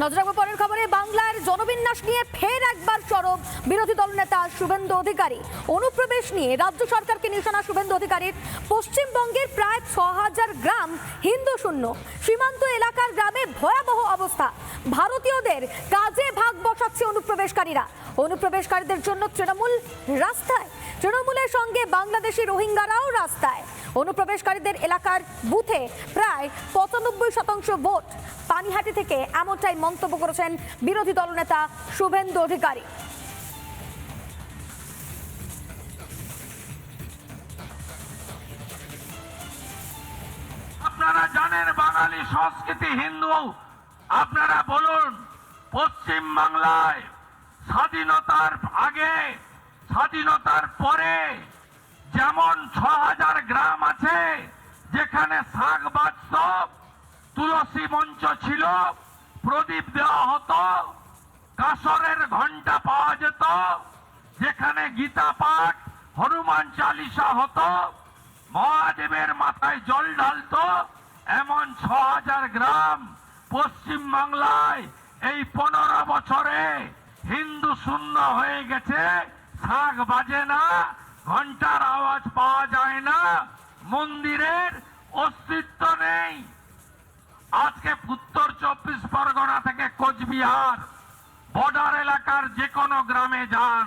নজর রাখব পরের খবরে, বাংলার জনবিন্যাস নিয়ে ফের একবার সরব বিরোধী দলনেতা শুভেন্দু অধিকারী। অনুপ্রবেশ নিয়ে রাজ্য সরকারকে নিশানা শুভেন্দু অধিকারীর। পশ্চিমবঙ্গের প্রায় ছ হাজার গ্রাম হিন্দু শূন্য। সীমান্ত এলাকার গ্রামে ভয়াবহ অবস্থা। ভারতীয়দের কাজে ভাগ বসাচ্ছে অনুপ্রবেশকারীরা। অনুপ্রবেশকারীদের জন্য তৃণমূল রাস্তায়। তৃণমূলের সঙ্গে বাংলাদেশি রোহিঙ্গারাও রাস্তায়। অনুপ্রবেশকারীদের এলাকার বুথে প্রায় পঁচানব্বই শতাংশ ভোট পানিহাটি থেকে এমনটাই মন্তব্য করেছেন বিরোধী দলনেতা শুভেন্দু অধিকারী। আপনারা জানেন বাঙালি সংস্কৃতি হিন্দু, আপনারা বলুন পশ্চিম বাংলায় স্বাধীনতার আগে, স্বাধীনতার পরে যেমন ছ হাজার গ্রাম আছে, যেখানে শাক বাস্তব তুলসী মঞ্চ ছিল, প্রদীপ দেওয়া হতো, কাসরের ঘণ্টা পাওয়া যেত, যেখানে গীতা পাঠ, হনুমান চালিসা হতো, মহাদেবের মাথায় জল ঢালতো, এমন ছ হাজার গ্রাম পশ্চিম বাংলায় এই পনেরো বছরে হিন্দু শূন্য হয়ে গেছে, শাক বাজে না ঘণ্টার আওয়াজ পাওয়া যায় না। মন্দিরের অস্তিত্ব নেই। আজকে উত্তর চব্বিশ পরগনা থেকে কোচবিহার, বর্ডার এলাকার যে কোনো গ্রামে যান।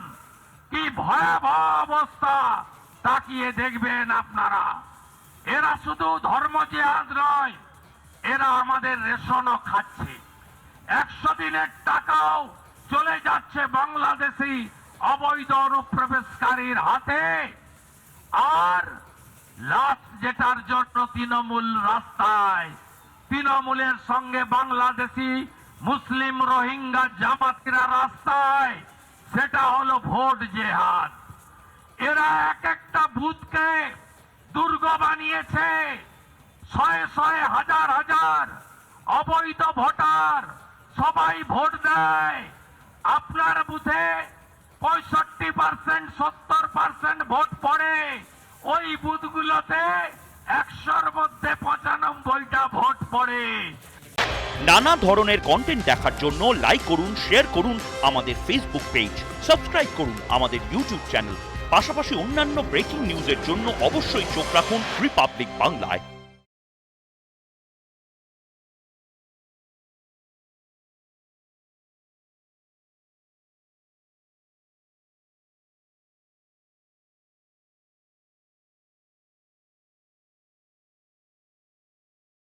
কি ভয়াবহ অবস্থা, তাকিয়ে দেখবেন আপনারা। এরা শুধু ধর্ম জিহাদ নয়, এরা আমাদের রেশনও খাচ্ছে। একশো দিনের টাকাও চলে যাচ্ছে বাংলাদেশি অবৈধ অনুপ্রবেশকারীর হাতে। আর লাশ যেটার জন্য তৃণমূল রাস্তায়, তৃণমূলের সঙ্গে বাংলাদেশি মুসলিম রোহিঙ্গা জামাতিরা রাস্তায়, সেটা হলো ভোট জেহাদ। এরা এক একটা ভূতকে দুর্গ বানিয়েছে। শয়ে শয়ে হাজার হাজার অবৈধ ভোটার সবাই ভোট দেয়। আপনার বুথে পার্সেন্ট, সত্তর পার্সেন্ট ভোট পড়ে। ওই বুথগুলোতে একশোর মধ্যে পঁচানব্বইটা ভোট পড়ে। নানা ধরনের কন্টেন্ট দেখার জন্য লাইক করুন শেয়ার করুন আমাদের ফেসবুক পেজ সাবস্ক্রাইব করুন আমাদের ইউটিউব চ্যানেল পাশাপাশি অন্যান্য ব্রেকিং নিউজের জন্য অবশ্যই চোখ রাখুন রিপাবলিক বাংলায়